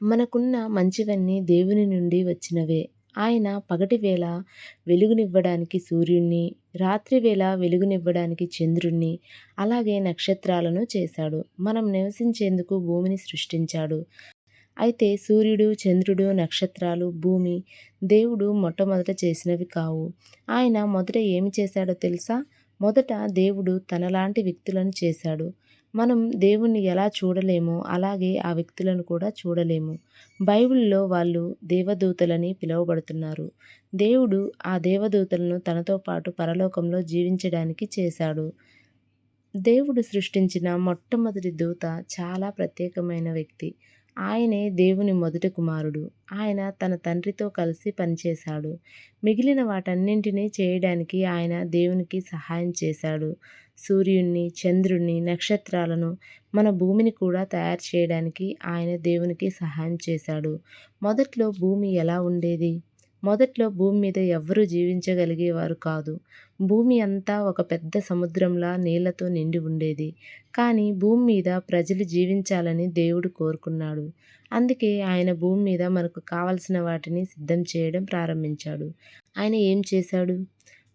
మనకున్న మంచివన్నీ దేవుని నుండి వచ్చినవే. ఆయన పగటి వేళ వెలుగునివ్వడానికి సూర్యుణ్ణి రాత్రి వేళ వెలుగునివ్వడానికి చంద్రుణ్ణి అలాగే నక్షత్రాలను చేశాడు. మనం నివసించేందుకు భూమిని సృష్టించాడు. అయితే సూర్యుడు చంద్రుడు నక్షత్రాలు భూమి దేవుడు మొట్టమొదట చేసినవి కావు. ఆయన మొదట ఏమి చేశాడో తెలుసా? మొదట దేవుడు తనలాంటి వ్యక్తులను చేశాడు. మనం దేవుణ్ణి ఎలా చూడలేమో అలాగే ఆ వ్యక్తులను కూడా చూడలేము. బైబిల్లో వాళ్ళు దేవదూతలని పిలువబడుతున్నారు. దేవుడు ఆ దేవదూతలను తనతో పాటు పరలోకంలో జీవించడానికి చేశాడు. దేవుడు సృష్టించిన మొట్టమొదటి దూత చాలా ప్రత్యేకమైన వ్యక్తి. ఆయనే దేవుని మొదటి కుమారుడు. ఆయన తన తండ్రితో కలిసి పనిచేశాడు. మిగిలిన వాటన్నింటినీ చేయడానికి ఆయన దేవునికి సహాయం చేశాడు. సూర్యుణ్ణి చంద్రుణ్ణి నక్షత్రాలను మన భూమిని కూడా తయారు చేయడానికి ఆయన దేవునికి సహాయం చేశాడు. మొదట్లో భూమి ఎలా ఉండేది? మొదట్లో భూమి మీద ఎవ్వరూ జీవించగలిగేవారు కాదు. భూమి అంతా ఒక పెద్ద సముద్రంలా నీళ్ళతో నిండి ఉండేది. కానీ భూమి మీద ప్రజలు జీవించాలని దేవుడు కోరుకున్నాడు. అందుకే ఆయన భూమి మీద మనకు కావలసిన వాటిని సిద్ధం చేయడం ప్రారంభించాడు. ఆయన ఏం చేశాడు?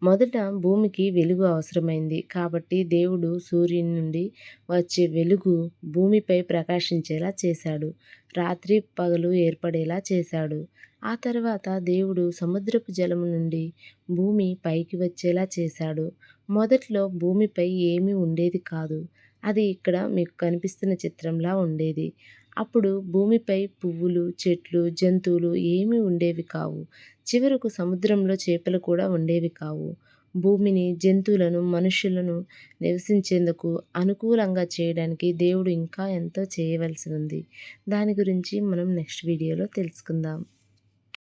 మొదట భూమికి వెలుగు అవసరమైంది. కాబట్టి దేవుడు సూర్యుని నుండి వచ్చే వెలుగు భూమిపై ప్రకాశించేలా చేశాడు. రాత్రి పగలు ఏర్పడేలా చేశాడు. ఆ తర్వాత దేవుడు సముద్రపు జలము నుండి భూమి పైకి వచ్చేలా చేశాడు. మొదట్లో భూమిపై ఏమీ ఉండేది కాదు. అది ఇక్కడ మీకు కనిపిస్తున్న చిత్రంలా ఉండేది. అప్పుడు భూమిపై పువ్వులు చెట్లు జంతువులు ఏమీ ఉండేవి కావు. చివరకు సముద్రంలో చేపలు కూడా ఉండేవి కావు. భూమిని జంతువులను మనుషులను నివసించేందుకు అనుకూలంగా చేయడానికి దేవుడు ఇంకా ఎంతో చేయవలసి ఉంది. దాని గురించి మనం నెక్స్ట్ వీడియోలో తెలుసుకుందాం.